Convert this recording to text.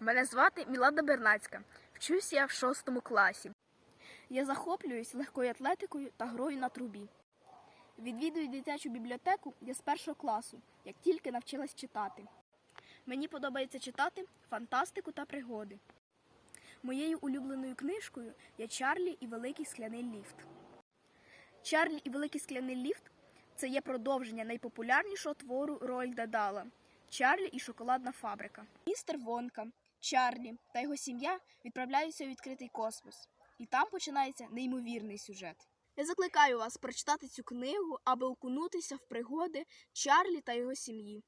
Мене звати Мілада Бернацька. Вчусь я в шостому класі. Я захоплююсь легкою атлетикою та грою на трубі. Відвідую дитячу бібліотеку я з першого класу, як тільки навчилась читати. Мені подобається читати фантастику та пригоди. Моєю улюбленою книжкою є Чарлі і Великий скляний ліфт. Чарлі і Великий скляний ліфт це є продовження найпопулярнішого твору Рольда Дала Чарлі і шоколадна фабрика. Містер Вонка, Чарлі та його сім'я відправляються у відкритий космос, і там починається неймовірний сюжет. Я закликаю вас прочитати цю книгу, аби окунутися в пригоди Чарлі та його сім'ї.